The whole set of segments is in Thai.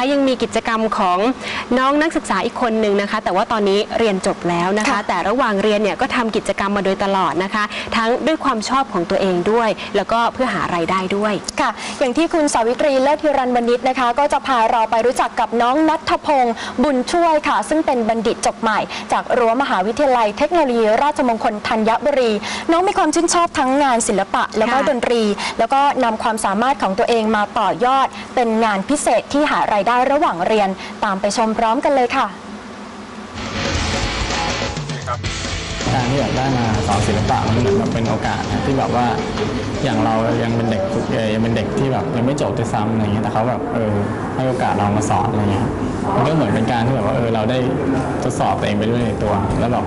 นะคะยังมีกิจกรรมของน้องนักศึกษาอีกคนหนึ่งนะคะ แต่ว่าตอนนี้เรียนจบแล้วนะคะค่ะแต่ระหว่างเรียนเนี่ยก็ทำกิจกรรมมาโดยตลอดนะคะ ทั้งด้วยความชอบของตัวเองด้วย แล้วก็เพื่อหารายได้ด้วยค่ะ อย่างที่คุณสาวิตรีเลิศฮิรันวณิชนะคะ ก็จะพาเราไปรู้จักกับน้องนัทพงศ์บุญช่วยค่ะ ซึ่งเป็นบัณฑิตจบใหม่ จากรั้วมหาวิทยาลัยเทคโนโลยีราชมงคลธัญบุรี น้องมีความชื่นชอบทั้งงานศิลปะ แล้วก็ค่ะดนตรี แล้วก็นำความสามารถของตัวเองมาต่อยอดเป็นงานพิเศษที่หารายได้ได้ระหว่างเรียนตามไปชมพร้อมกันเลยค่ะการที่แบบได้มาสอนศิลปะมันเหมือนแบบเป็นโอกาสนะที่แบบว่าอย่างเรายังเป็นเด็กฝึกเอ่อยังเป็นเด็กที่แบบยังไม่จบด้วยซ้ำอะไรเงี้ยแต่เขาแบบเออให้โอกาสเรามาสอนอะไรเงี้ยมันก็เหมือนเป็นการที่แบบว่าเออเราได้ทดสอบตัวเองไปด้วยในตัว แล้วแบบ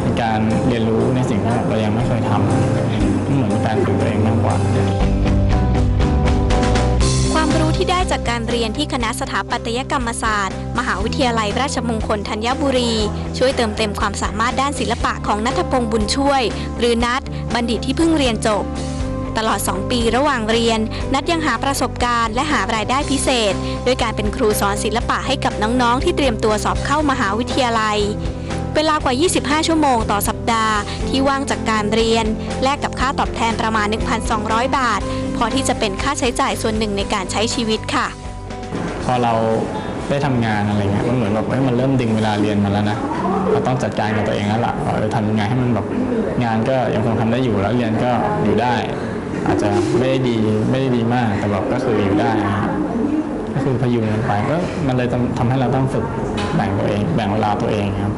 เป็นการเรียนรู้ในสิ่งที่แบบเรายังไม่เคยทำเหมือนเป็นการฝึกตัวเองมากกว่า จากการเรียนที่คณะสถาปัตยกรรมศาสตร์ มหาวิทยาลัยราชมงคลธัญบุรี ช่วยเติมเต็มความสามารถด้านศิลปะของนัทพงศ์บุญช่วย หรือนัทบัณฑิตที่เพิ่งเรียนจบ ตลอด 2 ปีระหว่างเรียน นัทยังหาประสบการณ์และหารายได้พิเศษ ด้วยการเป็นครูสอนศิลปะให้กับน้องๆ ที่เตรียมตัวสอบเข้ามหาวิทยาลัยเวลากว่า 25 ชั่วโมงต่อสัปดาห์ที่ว่างจากการเรียน แลก ค่าตอบแทนประมาณ 1,200 บาท พอที่จะเป็นค่าใช้จ่ายส่วนหนึ่งในการใช้ชีวิตค่ะ พอเราได้ทำงานอะไรเงี้ยมันเหมือนแบบเฮ้ยมันเริ่มดึงเวลาเรียนมาแล้วนะเราต้องจัดการกับตัวเองแล้วล่ะว่าเออทำยังไงให้มันแบบงานก็ยังคงทำได้อยู่แล้วเรียนก็อยู่ได้ อาจจะไม่ได้ดีไม่ได้ดีมากแต่แบบก็คืออยู่ได้นะก็คือพยุงกันไปก็มันเลยต้องทำให้เราต้องฝึกแบ่งตัวเอง แบ่งเวลาตัวเองครับ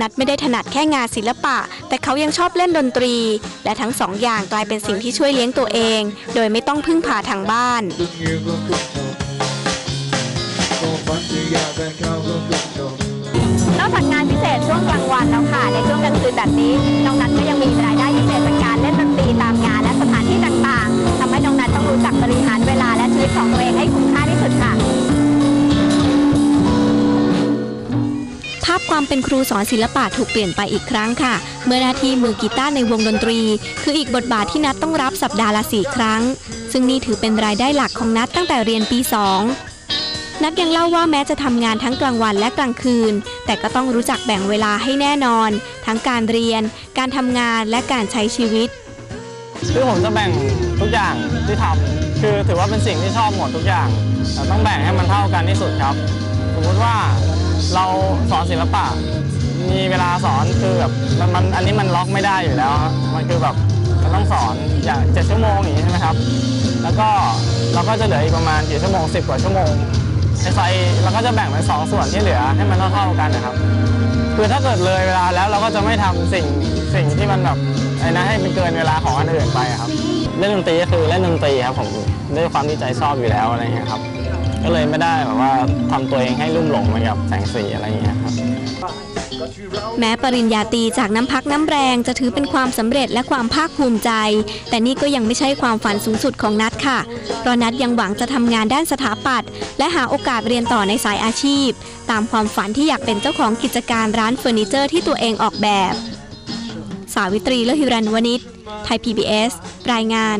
นัดไม่ได้ถนัดแค่งานศิลปะ แต่เขายังชอบเล่นดนตรี และทั้งสองอย่างกลายเป็นสิ่งที่ช่วยเลี้ยงตัวเอง โดยไม่ต้องพึ่งพาทางบ้านนอกจากงานพิเศษช่วงกลางวันแล้วค่ะ ในช่วงกลางคืนแบบนี้น้องนัทก็ยังมีรายได้พิเศษจากการเล่นดนตรีตามงานและ ภาพความเป็นครูสอนศิลปะถูกเปลี่ยนไปอีกครั้งค่ะ เมื่อหน้าที่มือกีตาร์ในวงดนตรี คืออีกบทบาทที่นัทต้องรับสัปดาห์ละสี่ครั้ง ซึ่งนี่ถือเป็นรายได้หลักของนัทตั้งแต่เรียนปี 2 นัทยังเล่าว่าแม้จะทำงานทั้งกลางวันและกลางคืน แต่ก็ต้องรู้จักแบ่งเวลาให้แน่นอน ทั้งการเรียน การทำงานและการใช้ชีวิตคือผมจะแบ่งทุกอย่างที่ทำคือถือว่าเป็นสิ่งที่ชอบหมดทุกอย่างแต่ต้องแบ่งให้มันเท่ากันที่สุดครับ สมมติว่า เราสอนศิลปะ มีเวลาสอนคือแบบมันมันอันนี้มันล็อกไม่ได้อยู่แล้วฮะมันคือแบบมันต้องสอนอย่างเจ็ดชั่วโมงอย่างนี้ใช่ไหมครับ แล้วก็เราก็จะเหลืออีกประมาณกี่ชั่วโมงสิบกว่าชั่วโมงในไฟเราก็จะแบ่งเป็นสองส่วนที่เหลือให้มันเท่าๆกันนะครับคือถ้าเกิดเลยเวลาแล้วเราก็จะไม่ทำสิ่งสิ่งที่มันแบบไอ้นะให้มันเกินเวลาของอันอื่นไปครับเล่นดนตรีก็คือเล่นดนตรีครับผมด้วยความที่ใจชอบอยู่แล้วอะไรเงี้ยครับ ก็เลยไม่ได้แบบว่าทำตัวเองให้ลุ่มหลงไปกับแสงสีอะไรเงี้ยครับแม้ปริญญาตรีจากน้ำพักน้ำแรงจะถือเป็นความสำเร็จและความภาคภูมิใจ แต่นี่ก็ยังไม่ใช่ความฝันสูงสุดของนัทค่ะ เพราะนัทยังหวังจะทำงานด้านสถาปัตย์และหาโอกาสเรียนต่อในสายอาชีพ ตามความฝันที่อยากเป็นเจ้าของกิจการร้านเฟอร์นิเจอร์ที่ตัวเองออกแบบ สาวิตรีเลหิรันวณิชไทย PBS รายงาน